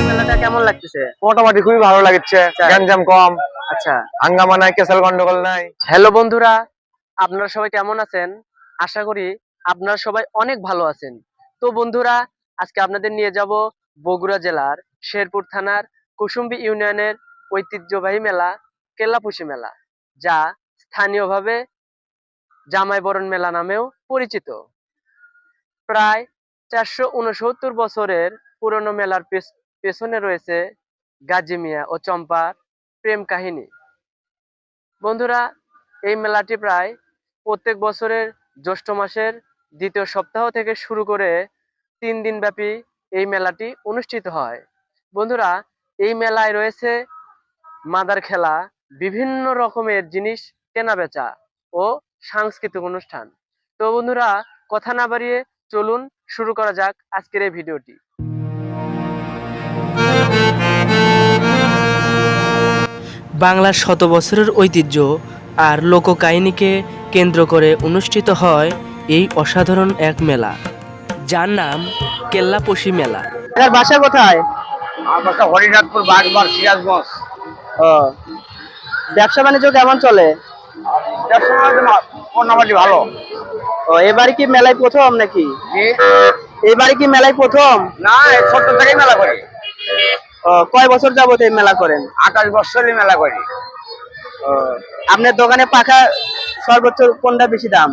মেলাটা কেমন লাগতেছে? মোটামুটি খুবই ভালো লাগছে। গ্যাঞ্জাম কম। আচ্ছা। হাঙ্গামা নাই কেসাল গন্ডগোল নাই। হ্যালো বন্ধুরা আপনারা সবাই কেমন আছেন? আশা করি আপনারা সবাই অনেক ভালো আছেন। তো বন্ধুরা আজকে আপনাদের নিয়ে যাব বগুড়া জেলার শেরপুর থানার কুসুম্বি ইউনিয়নের ঐতিহ্যবাহী মেলা কেল্লাপুষি মেলা, যা স্থানীয়ভাবে জামাই বরণ মেলা নামেও পরিচিত। প্রায় চারশো উনসত্তর বছরের পুরনো মেলার পেছনে রয়েছে গাজী মিয়া ও চম্পার প্রেম কাহিনী। বন্ধুরা, এই মেলাটি প্রায় প্রত্যেক বছরের জ্যৈষ্ঠ মাসের দ্বিতীয় সপ্তাহ থেকে শুরু করে তিন দিন ব্যাপী এই মেলাটি অনুষ্ঠিত হয়। বন্ধুরা, এই মেলায় রয়েছে মাদার খেলা বিভিন্ন রকমের জিনিস কেনা বেচা ও সাংস্কৃতিক অনুষ্ঠান। তো বন্ধুরা কথা না বাড়িয়ে চলুন শুরু করা যাক আজকের এই ভিডিওটি। বাংলার শত বছরের ঐতিহ্য আর লোককাহিনীকে কেন্দ্র করে অনুষ্ঠিত হয় এই অসাধারণ এক মেলা যার নাম কেল্লাপশি মেলা। এর বাসা কোথায়? আমার বাসা হরিনাথপুর বাগবার সিরাজগঞ্জ ও। ব্যবসা বাণিজ্য কেমন চলে? ব্যবসা মোটামুটি ভালো। ও এবারে কি মেলায় প্রথম নাকি? এবারে কি মেলায় প্রথম? না ছোট্ট থেকেই মেলা করি। ও কয় বছর যাবত এই মেলা করেন? আঠাশ বছরই মেলা করি। আপনার দোকানে পাখা সর্বোচ্চ কোনটা বেশি দাম?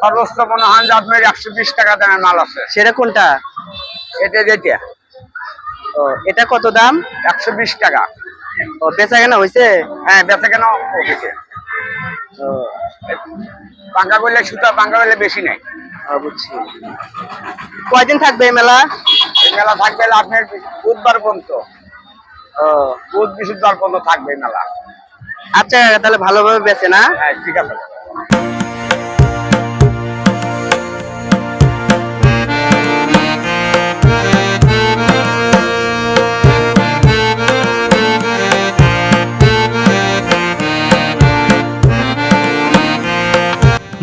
সর্বোচ্চ মনে হয় আপনার একশো বিশ টাকা দামের মাল আছে। সেটা কোনটা? এটা যেটা। ও এটা কত দাম? একশো বিশ টাকা। ও বেচা কেনা হয়েছে হ্যাঁ বেচা কেন হয়েছে পাঙ্কা করলে সুতা পাঙ্কা করলে বেশি নেই। বুঝছি কয়দিন থাকবে এই মেলা? এই মেলা থাকবে আপনার বুধবার পর্যন্ত। ও। বুধ বৃহস্পতিবার পর্যন্ত থাকবে মেলা। আচ্ছা তাহলে ভালোভাবে বেচে না? হ্যাঁ ঠিক আছে।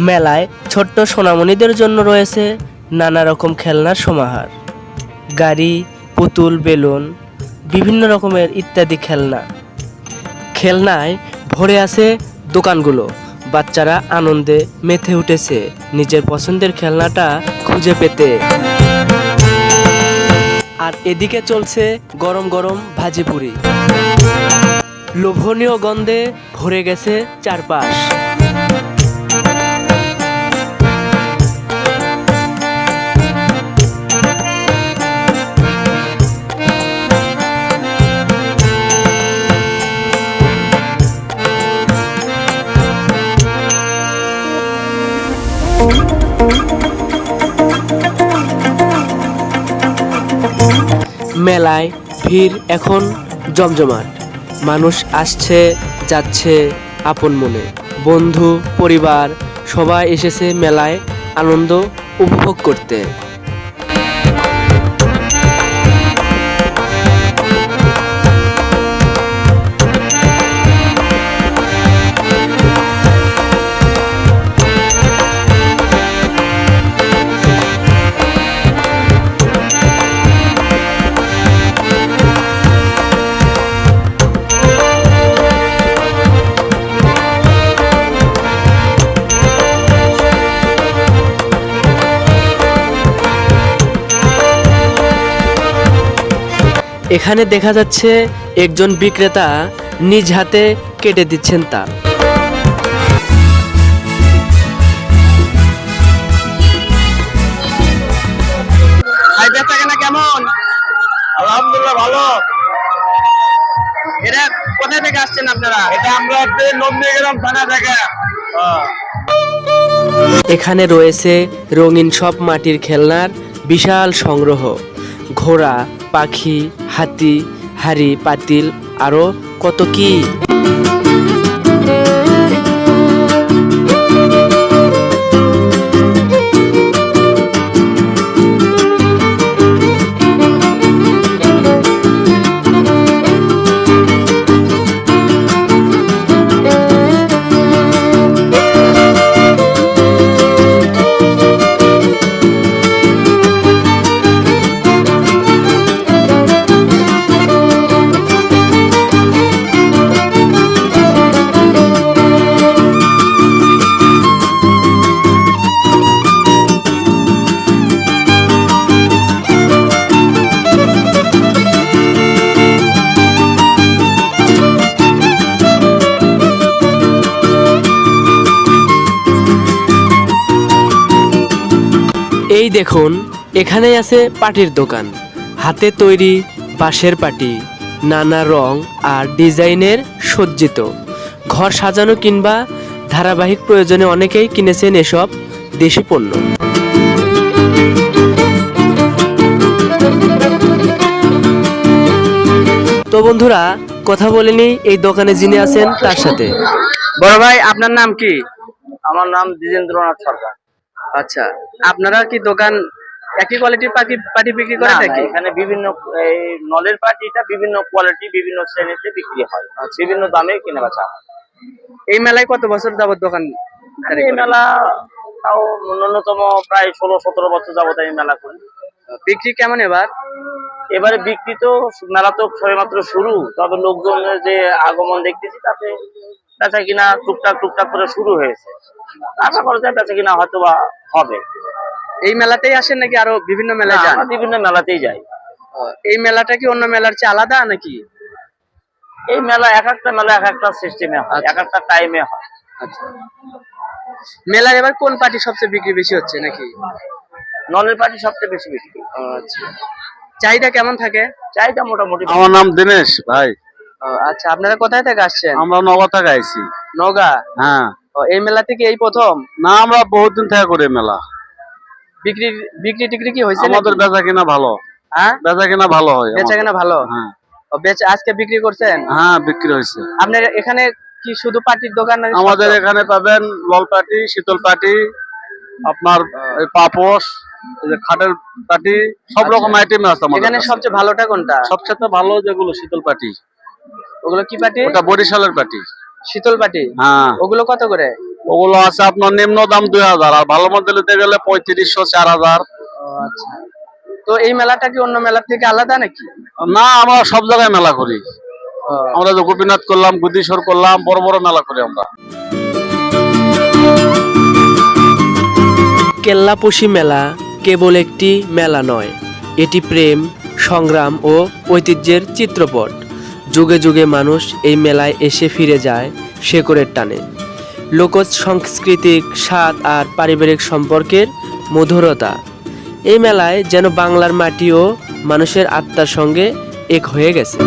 মেলায় ছোট্ট সোনামণিদের জন্য রয়েছে নানা রকম খেলনার সমাহার। গাড়ি, পুতুল, বেলুন, বিভিন্ন রকমের ইত্যাদি খেলনা। খেলনায় ভরে আছে দোকানগুলো। বাচ্চারা আনন্দে মেতে উঠেছে। নিজের পছন্দের খেলনাটা খুঁজে পেতে। আর এদিকে চলছে গরম গরম ভাজিপুরি লোভনীয় গন্ধে ভরে গেছে চারপাশ। মেলায় ভিড় এখন জমজমাট। মানুষ আসছে, যাচ্ছে আপন মনে। বন্ধু, পরিবার, সবাই এসেছে মেলায় আনন্দ উপভোগ করতে। এখানে দেখা যাচ্ছে একজন বিক্রেতা নিজ হাতে কেটে দিচ্ছেন তার কেমন? আলহামদুলিল্লাহ ভালো। এরা কোথা থেকে আসছেন আপনারা? এটা আমরা নন্দীগ্রাম থানা থেকে। এখানে রয়েছে রঙিন সব মাটির খেলনার বিশাল সংগ্রহ। ঘোড়া পাখি হাতি হাড়ি পাতিল আরও কত কি? দেখুন এখানেই আছে পাটির দোকান। হাতে তৈরি বাঁশের পাটি নানা রং আর ডিজাইনের সজ্জিত। ঘর সাজানো কিংবা ধারাবাহিক প্রয়োজনে অনেকেই কিনেছেন এসব দেশি পণ্য। তো বন্ধুরা কথা বলিনি এই দোকানে যিনি আছেন তার সাথে। বড় ভাই আপনার নাম কি? আমার নাম দ্বিজেন্দ্রনাথ সরকার। আচ্ছা আপনারা কি দোকান একই কোয়ালিটির পাটি পাটি বিক্রি করে নাকি? এখানে বিভিন্ন এই নলের পাটিটা বিভিন্ন কোয়ালিটি বিভিন্ন শ্রেণীতে বিক্রি হয়। বিভিন্ন দামে কিনে বেচা হয়। এই মেলায় কত বছর যাবত দোকান এই মেলা তাও ন্যূনতম প্রায় ষোলো সতেরো বছর যাবত আমি মেলা করি। বিক্রি কেমন এবার? এবারে বিক্রি তো মেলা তো সবেমাত্র শুরু তবে লোকজনের যে আগমন দেখতেছি তাতে বেচা কিনা টুকটাক টুকটাক করে শুরু হয়েছে। আশা করা যায় বেচা কিনা হয়তো বা হবে। এই মেলাতেই আসেন নাকি আরও বিভিন্ন মেলায় যান? আমরা বিভিন্ন মেলাতেই যাই। এই মেলাটা কি অন্য মেলার চেয়ে আলাদা নাকি? এই মেলা এক একটা মেলা এক একটা সিস্টেমে হয় আচ্ছা। এক একটা টাইমে হয়। আচ্ছা। মেলার এবার কোন পার্টি সবচেয়ে বিক্রি বেশি হচ্ছে নাকি? নলের পার্টি সবচেয়ে বেশি বিক্রি। আচ্ছা। চাহিদা কেমন থাকে? চাহিদা মোটামুটি আমার নাম দিনেশ ভাই। আচ্ছা আপনারা কোথায় থেকে আসছেন? আমরা নগর থেকে আইছি। নগা হ্যাঁ। এই মেলা থেকে এই প্রথম? না আমরা বহুত দিন থেকে করি মেলা। বিক্রি বিক্রি টিক্রি কি হয়েছে আমাদের বেচা কিনা ভালো। হ্যাঁ? বেচা কিনা ভালো হয় বেচা। কেনা ভালো? হ্যাঁ। বেচা আজকে বিক্রি করছেন? হ্যাঁ বিক্রি হয়েছে। আপনার এখানে কি শুধু পাটির দোকান আমাদের এখানে পাবেন লল পাটি শীতল পাটি আপনার পাপোশ খাটের পাটি সব রকম আইটেম আছে আমাদের এখানে সবচেয়ে ভালোটা কোনটা? সবচেয়ে ভালো যেগুলো শীতল পাটি। ওগুলো কি পাটি? ওটা বরিশালের পাটি। শীতল পাটি হ্যাঁ। ওগুলো কত করে? ওগুলো আছে আপনার নিম্ন দাম দুই হাজার আর ভালো মধ্যে নিতে গেলে পঁয়ত্রিশশো চার হাজার। আচ্ছা। তো এই মেলাটা কি অন্য মেলার থেকে আলাদা নাকি? না আমরা সব জায়গায় মেলা করি। আমরা যে গোপীনাথ করলাম গুদিশ্বর করলাম বড় বড় মেলা করি আমরা। কেল্লাপোষী মেলা কেবল একটি মেলা নয় এটি প্রেম সংগ্রাম ও ঐতিহ্যের চিত্রপট। যুগে যুগে মানুষ এই মেলায় এসে ফিরে যায় শেকড়ের টানে। লোক সাংস্কৃতিক, স্বাদ আর পারিবারিক সম্পর্কের মধুরতা। এই মেলায় যেন বাংলার মাটিও মানুষের আত্মার সঙ্গে এক হয়ে গেছে।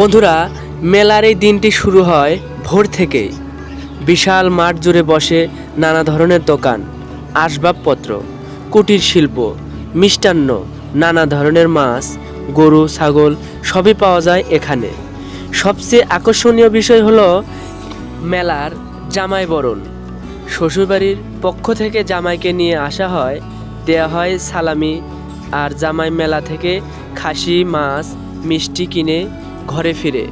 বন্ধুরা, মেলার এই দিনটি শুরু হয় ভোর থেকেই। বিশাল মাঠ জুড়ে বসে নানা ধরনের দোকান, আসবাবপত্র, কুটির শিল্প, মিষ্টান্ন, নানা ধরনের মাছ, গরু, ছাগল সবই পাওয়া যায় এখানে। সবচেয়ে আকর্ষণীয় বিষয় হলো মেলার জামাই বরণ শ্বশুরবাড়ির পক্ষ থেকে জামাইকে নিয়ে আসা হয়, দেয়া হয় সালামি, আর জামাই মেলা থেকে খাসি, মাছ, মিষ্টি কিনে ঘরে ফিরে।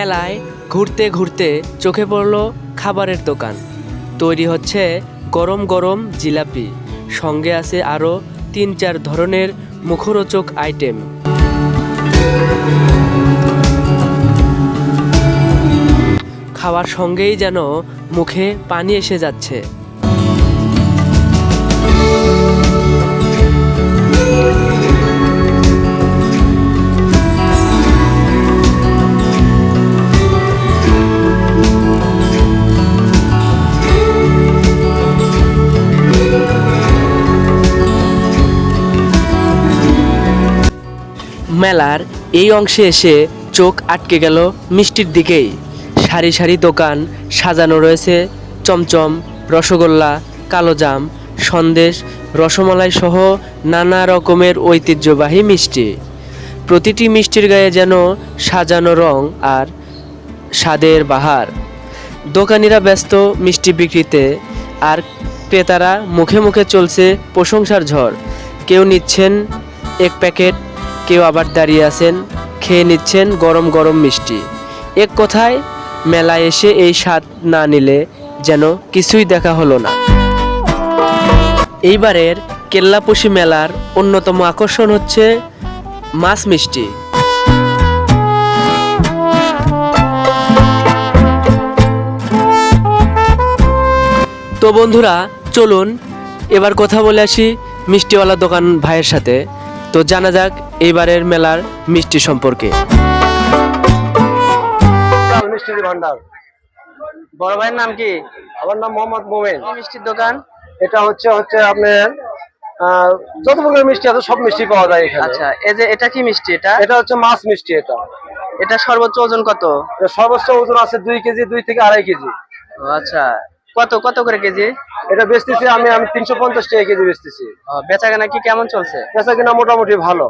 মেলায় ঘুরতে ঘুরতে চোখে পড়ল খাবারের দোকান। তৈরি হচ্ছে গরম গরম জিলাপি। সঙ্গে আছে আরও তিন চার ধরনের মুখরোচক আইটেম। খাওয়ার সঙ্গেই যেন মুখে পানি এসে যাচ্ছে। মেলার এই অংশে এসে চোখ আটকে গেল মিষ্টির দিকেই। সারি সারি দোকান সাজানো রয়েছে, চমচম, রসগোল্লা কালোজাম সন্দেশ, রসমালাই সহ নানা রকমের ঐতিহ্যবাহী মিষ্টি। প্রতিটি মিষ্টির গায়ে যেন সাজানো রং আর স্বাদের বাহার। দোকানিরা ব্যস্ত মিষ্টি বিক্রিতে আর ক্রেতারা মুখে মুখে চলছে প্রশংসার ঝড়। কেউ নিচ্ছেন এক প্যাকেট কেউ আবার দাঁড়িয়ে আছেন, খেয়ে নিচ্ছেন গরম গরম মিষ্টি। এক কথায়, মেলায় এসে এই স্বাদ না নিলে যেন কিছুই দেখা হলো না। এইবারের কেল্লাপুষি মেলার অন্যতম আকর্ষণ হচ্ছে মাছ মিষ্টি। তো বন্ধুরা, চলুন এবার কথা বলে আসি মিষ্টিওয়ালা দোকান ভাইয়ের সাথে। তো জানা যাক এইবারের মেলার মিষ্টি সম্পর্কে। মিষ্টির ভান্ডার? বড় ভাইয়ের নাম কি? আমার নাম মোহাম্মদ মোমেন। মিষ্টির দোকান? এটা হচ্ছে হচ্ছে আপনার আহ, যত প্রকার মিষ্টি আছে সব মিষ্টি পাওয়া যায় এখানে। আচ্ছা এই যে এটা কি মিষ্টি এটা? এটা হচ্ছে মাছ মিষ্টি এটা। এটা সর্বোচ্চ ওজন কত? সর্বোচ্চ ওজন আছে দুই কেজি দুই থেকে আড়াই কেজি। আচ্ছা। কত কত করে কেজি? এটা বেচতেছি আমি আমি তিনশো পঞ্চাশ টাকা কেজি বেচতেছি। ও, বেচাকেনা কি কেমন চলছে? বেচা কিনা মোটামুটি ভালো।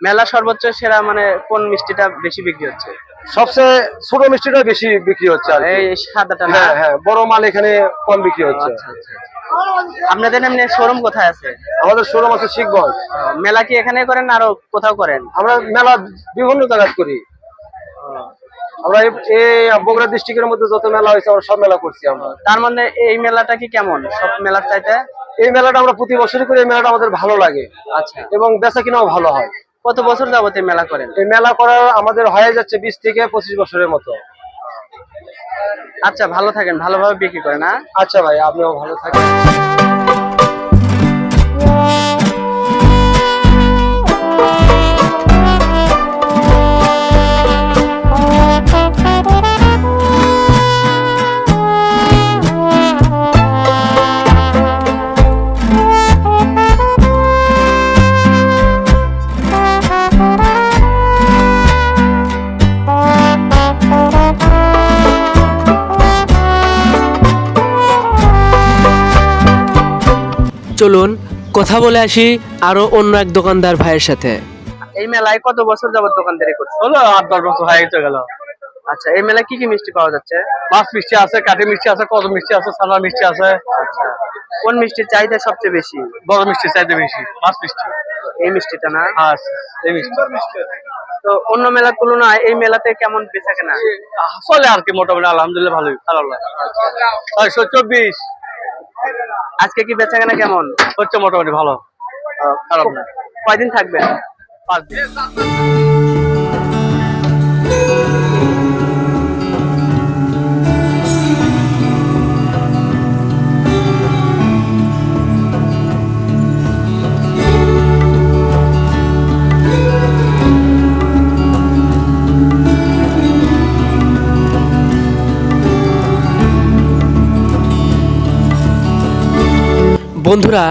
মেলা সর্বোচ্চ সেরা মানে কোন মিষ্টিটা বেশি বিক্রি হচ্ছে? সবচেয়ে ছোট মিষ্টিটা বেশি বিক্রি হচ্ছে আর এই সাদাটা হ্যাঁ হ্যাঁ বড় মাল এখানে কম বিক্রি হচ্ছে। আচ্ছা আচ্ছা আপনাদের এমনি শোরুম কোথায় আছে? আমাদের শোরুম আছে শিখগঞ্জ। মেলা কি এখানে করেন আরও কোথাও করেন? আমরা মেলা বিভিন্ন জায়গায় করি। আমরা এই- বগুড়া ডিস্ট্রিক্টের মধ্যে যত মেলা হয়েছে আমরা সব মেলা করছি আমরা। তার মধ্যে এই মেলাটা কি কেমন? সব মেলার চাইতে? এই মেলাটা আমরা প্রতি বছরই করি এই মেলাটা আমাদের ভালো লাগে। আচ্ছা। এবং বেচা কিনাও ভালো হয়। কত বছর যাবত এই মেলা করেন? এই মেলা করা আমাদের হয়ে যাচ্ছে বিশ থেকে পঁচিশ বছরের মতো। আচ্ছা ভালো থাকেন ভালোভাবে বিক্রি করেন হ্যাঁ? আচ্ছা ভাই আপনিও ভালো থাকেন। কথা বলে আসি আরও অন্য এক দোকানদার ভাইয়ের সাথে। এই মেলায় কত বছর যাবত দোকানদারি করছে? হলো আট দশ বছর হয়ে গেছে গেল। আচ্ছা এই মেলায় কি কি মিষ্টি পাওয়া যাচ্ছে? মাছ মিষ্টি আছে কাঠি মিষ্টি আছে কত মিষ্টি আছে সাদা মিষ্টি আছে। আচ্ছা কোন মিষ্টির চাহিদা সবচেয়ে বেশি? বড় মিষ্টি চাহিদা বেশি মাছ মিষ্টি। এই মিষ্টিটা না? হ্যাঁ এই মিষ্টি। তো অন্য মেলার তুলনায় এই মেলাতে কেমন বেচা কেনা? চলে আর কি মোটামুটি আলহামদুলিল্লাহ ভালোই ভালো লাগে। ছয়শো চব্বিশ। আজকে কি বেচা কেনা কেমন? হচ্ছে মোটামুটি ভালো। খারাপ না। কয়দিন থাকবে? পাঁচ দিন। বন্ধুরা,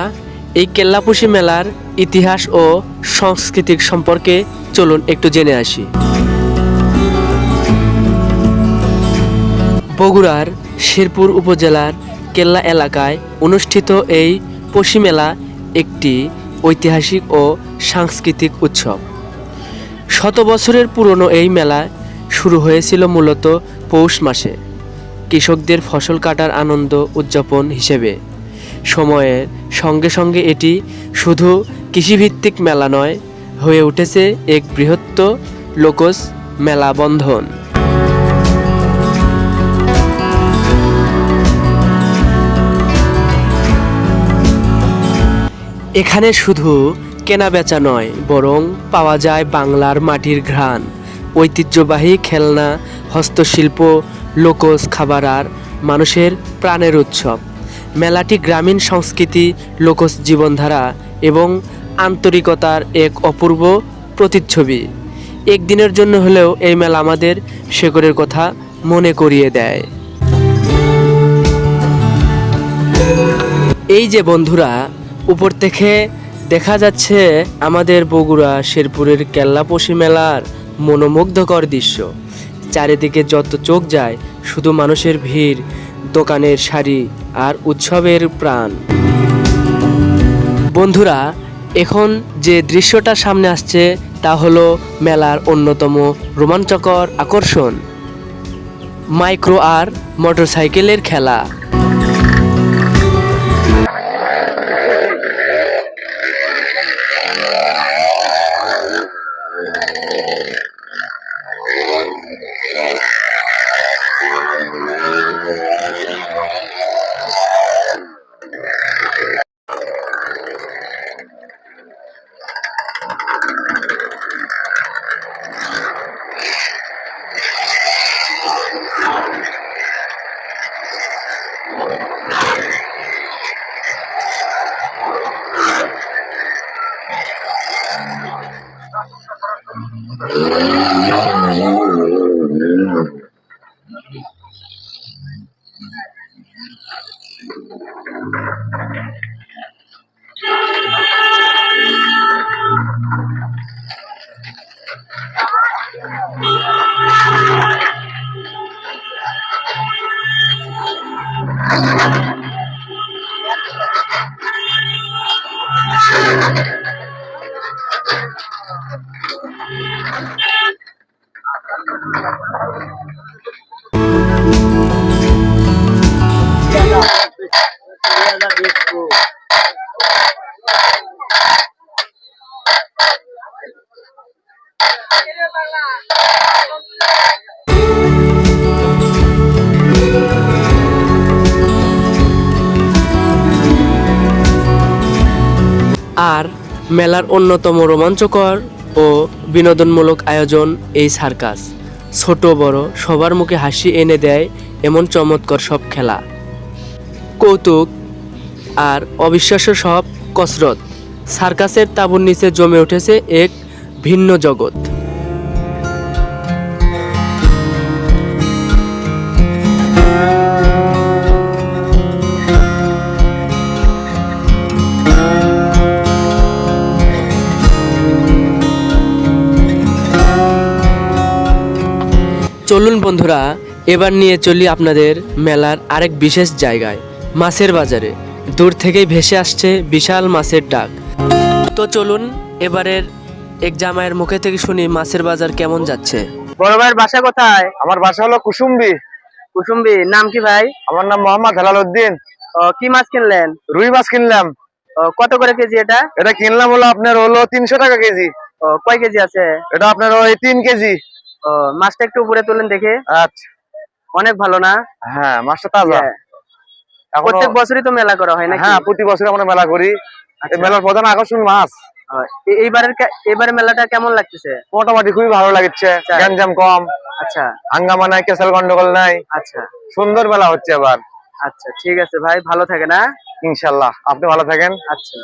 এই কেল্লাপুষি মেলার ইতিহাস ও সাংস্কৃতিক সম্পর্কে চলুন একটু জেনে আসি। বগুড়ার শেরপুর উপজেলার কেল্লা এলাকায় অনুষ্ঠিত এই পশি মেলা একটি ঐতিহাসিক ও সাংস্কৃতিক উৎসব। শত বছরের পুরনো এই মেলা শুরু হয়েছিল মূলত পৌষ মাসে। কৃষকদের ফসল কাটার আনন্দ উদযাপন হিসেবে। সময়ের সঙ্গে সঙ্গে এটি শুধু কৃষিভিত্তিক মেলা নয়, হয়ে উঠেছে এক বৃহত্ত লোকজ মেলা বন্ধন এখানে শুধু কেনা বেচা নয়, বরং পাওয়া যায় বাংলার মাটির ঘ্রাণ। ঐতিহ্যবাহী খেলনা, হস্তশিল্প, লোকজ খাবার আর মানুষের প্রাণের উৎসব। মেলাটি গ্রামীণ সংস্কৃতি, লোকজ জীবনধারা এবং আন্তরিকতার এক অপূর্ব প্রতিচ্ছবি। একদিনের জন্য হলেও এই মেলা আমাদের শেকড়ের কথা মনে করিয়ে দেয়। এই যে বন্ধুরা, উপর থেকে দেখা যাচ্ছে আমাদের বগুড়া, শেরপুরের কেল্লাপশি মেলার মনোমুগ্ধকর দৃশ্য। চারিদিকে যত চোখ যায়, শুধু মানুষের ভিড়। দোকানের সারি আর উৎসবের প্রাণ। বন্ধুরা, এখন যে দৃশ্যটা সামনে আসছে তা হলো মেলার অন্যতম রোমাঞ্চকর আকর্ষণ। মাইক্রো আর মোটরসাইকেলের খেলা। আর মেলার অন্যতম রোমাঞ্চকর ও বিনোদনমূলক আয়োজন এই সার্কাস। ছোট বড় সবার মুখে হাসি এনে দেয় এমন চমৎকার সব খেলা। কৌতুক আর অবিশ্বাস্য সব কসরত। সার্কাসের তাবুর নিচে জমে উঠেছে এক ভিন্ন জগৎ। চলুন বন্ধুরা এবার নিয়ে চলি আপনাদের মেলার আরেক বিশেষ জায়গায় মাছের বাজারে। দূর থেকেই ভেসে আসছে বিশাল মাছের ডাক। তো চলুন এবারের এক জামাইয়ের মুখে থেকে শুনি মাছের বাজার কেমন যাচ্ছে। বড় ভাইয়ের বাসা কোথায়? আমার বাসা হলো কুসুম্বি। কুসুম্বি নাম কি ভাই? আমার নাম মোহাম্মদ হেলাল উদ্দিন। কি মাছ কিনলেন? রুই মাছ কিনলাম। কত করে কেজি এটা? এটা কিনলাম হলো আপনার হলো তিনশো টাকা কেজি। কয় কেজি আছে? এটা আপনার ওই তিন কেজি। ও, মাছটা একটু উপরে তুলেন দেখে। আচ্ছা। অনেক ভালো না? হ্যাঁ মাছটা তাজা। হ্যাঁ। প্রত্যেক বছরই তো মেলা করা হয় না হ্যাঁ প্রতি বছর আমরা মেলা করি। আচ্ছা। মেলার প্রধান আকর্ষণ মাছ। এইবারের এবারে মেলাটা কেমন লাগতেছে? মোটামুটি খুবই ভালো লাগছে। আচ্ছা। গ্যাঞ্জাম কম। আচ্ছা। হাঙ্গামা নাই কেসাল গন্ডগোল নাই। আচ্ছা। সুন্দর মেলা হচ্ছে এবার। আচ্ছা ঠিক আছে ভাই ভালো থাকে না ইনশাল্লাহ। আপনি ভালো থাকেন। আচ্ছা।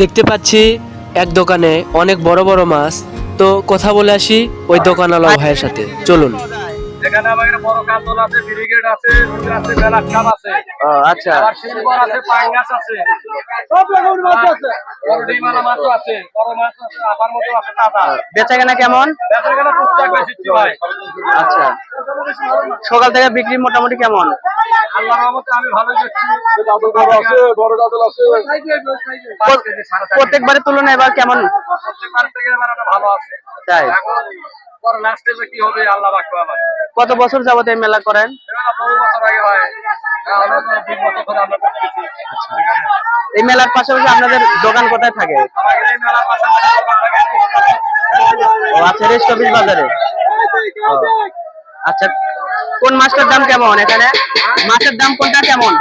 দেখতে পাচ্ছি এক দোকানে অনেক বড় বড় মাছ। তো কথা বলে আসি ওই দোকানওয়ালা ভাইয়ের সাথে। চলুন। এখানে আমাদের বড় কাতল আছে ব্রিগেড আছে রুই আছে বেলার চাপ আছে। আচ্ছা। সিলভার আছে পাঙ্গাস আছে। সব রকমের মাছ আছে। বড় ডিমালা মাছ আছে বড় মাছ আছে আপার মতো আছে তাজা। বেচা কেনা কেমন? আচ্ছা। সকাল থেকে বিক্রি মোটামুটি কেমন? আল্লাহর রহমতে আমি ভালো যাচ্ছি। দাদু বড় আছে বড় দাদু আছে। প্রত্যেকবারের তুলনায় এবার কেমন? প্রত্যেকবার থেকে এবার একটা ভালো আছে। তাই। কত বছর যাবত এই মেলা করেন? করতেছি। এই মেলার পাশাপাশি আপনাদের দোকান কোথায় থাকে? আচ্ছা রেস্ট অফিস বাজারে। আচ্ছা কোন মাছটার দাম কেমন এখানে? মাছের দাম কোনটা কেমন?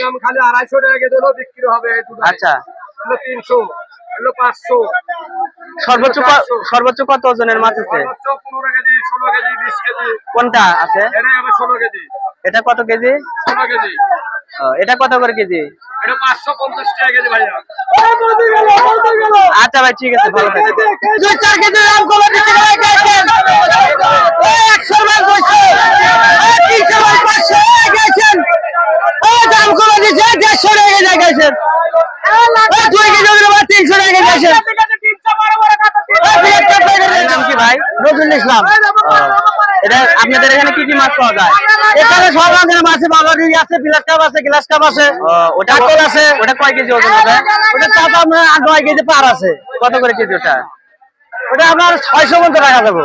দাম খালি আড়াইশো টাকা কেজি বিক্রি হবে আচ্ছা। হলো তিনশো হলো পাঁচশো। সর্বোচ্চ সর্বোচ্চ কত ওজনের মাছ আছে? কোনটা আছে? এটা কত কেজি? ও, এটা কত করে কেজি? আচ্ছা ভাই ঠিক আছে ভালো তিনশো টাকা গেছেন ভাই নজরুল ইসলাম এটা আপনাদের এখানে কি কি মাছ পাওয়া যায় এখানে সব রকমের মাছ বাবা রুই আছে বিলাস কাপ আছে গ্লাস কাপ আছে ওটা আছে ওটা কয় কেজি ওজন হবে ওটা চাপ আপনার আট নয় কেজি পার আছে কত করে কেজি ওটা ওটা আপনার ছয়শো মতো টাকা দেবো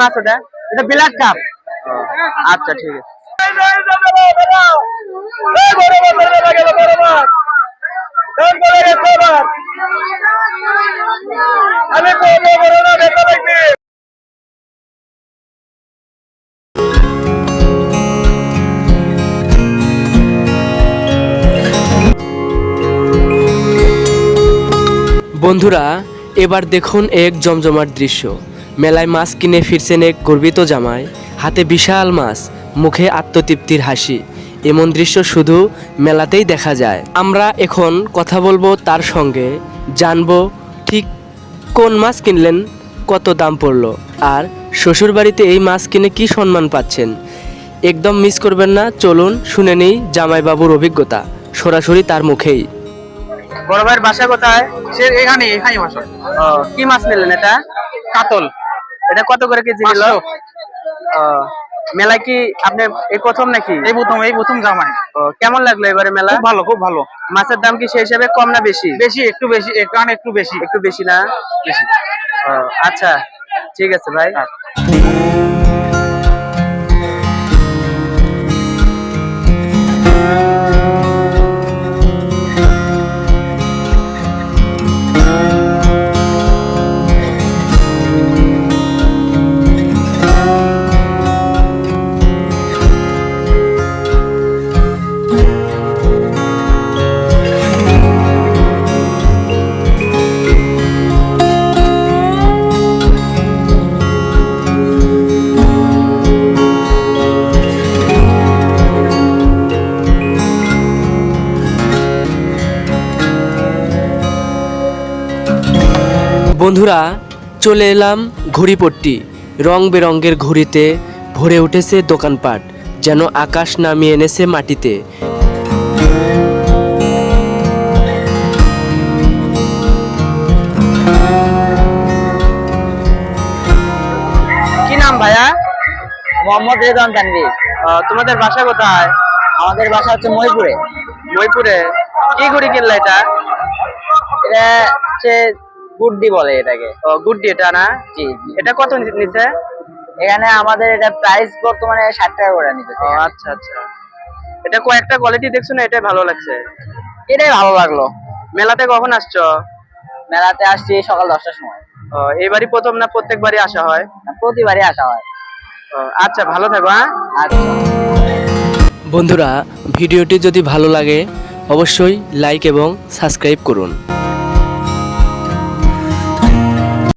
মাছ ওটা এটা বিলাস কাপ আচ্ছা ঠিক আছে বন্ধুরা, এবার দেখুন এক জমজমাট দৃশ্য। মেলায় মাছ কিনে ফিরছেন এক গর্বিত জামাই। হাতে বিশাল মাছ, মুখে আত্মতৃপ্তির হাসি। এমন দৃশ্য শুধু মেলাতেই দেখা যায়। আমরা এখন কথা বলব তার সঙ্গে জানব ঠিক কোন মাছ কিনলেন কত দাম পড়ল আর শ্বশুরবাড়িতে এই মাছ কিনে কি সম্মান পাচ্ছেন? একদম মিস করবেন না চলুন শুনে নেই জামাইবাবুর অভিজ্ঞতা সরাসরি তার মুখেই। বড় ভাইয়ের বাসা কোথায়? সে এখানে এখানে বসো। কি মাছ নিলেন এটা? কাতল। এটা কত করে কেজি নিল? মেলায় কি আপনি এই প্রথম নাকি? এই প্রথম এই প্রথম জামাই। কেমন লাগল এবারে মেলা? ভালো খুব ভালো। মাছের দাম কি সেই হিসাবে কম না বেশি? বেশি একটু বেশি একটু বেশি। একটু বেশি না? বেশি। আচ্ছা ঠিক আছে ভাই। বন্ধুরা চলে এলাম ঘুড়িপট্টি। রং বেরঙের ঘুড়িতে ভরে উঠেছে দোকানপাট যেন আকাশ নামিয়ে এনেছে মাটিতে। কি নাম ভাইয়া? মোহাম্মদ রেদন তানভীর আহ, তোমাদের বাসা কোথায়? আমাদের বাসা হচ্ছে মহিপুরে। মইপুরে কি ঘুড়ি কিনলে এটা? এটা হচ্ছে গুড্ডি বলে এটাকে। ও, গুড্ডি এটা না? জি জি। এটা কত নি- নিচে এখানে আমাদের এটা প্রাইস বর্তমানে ষাট টাকা করে নিতেছে। ও আচ্ছা আচ্ছা। এটা কয়েকটা কোয়ালিটি দেখছ না এটাই ভালো লাগছে? এটাই ভালো লাগল। মেলাতে কখন আসছো? মেলাতে আসছি সকাল দশটার সময়। ও, এবারই প্রথম না প্রত্যেকবারই আসা হয়? প্রতিবারই আসা হয়। ও, আচ্ছা ভালো থাকো হ্যাঁ? আচ্ছা। বন্ধুরা ভিডিওটি যদি ভালো লাগে অবশ্যই লাইক এবং সাবস্ক্রাইব করুন।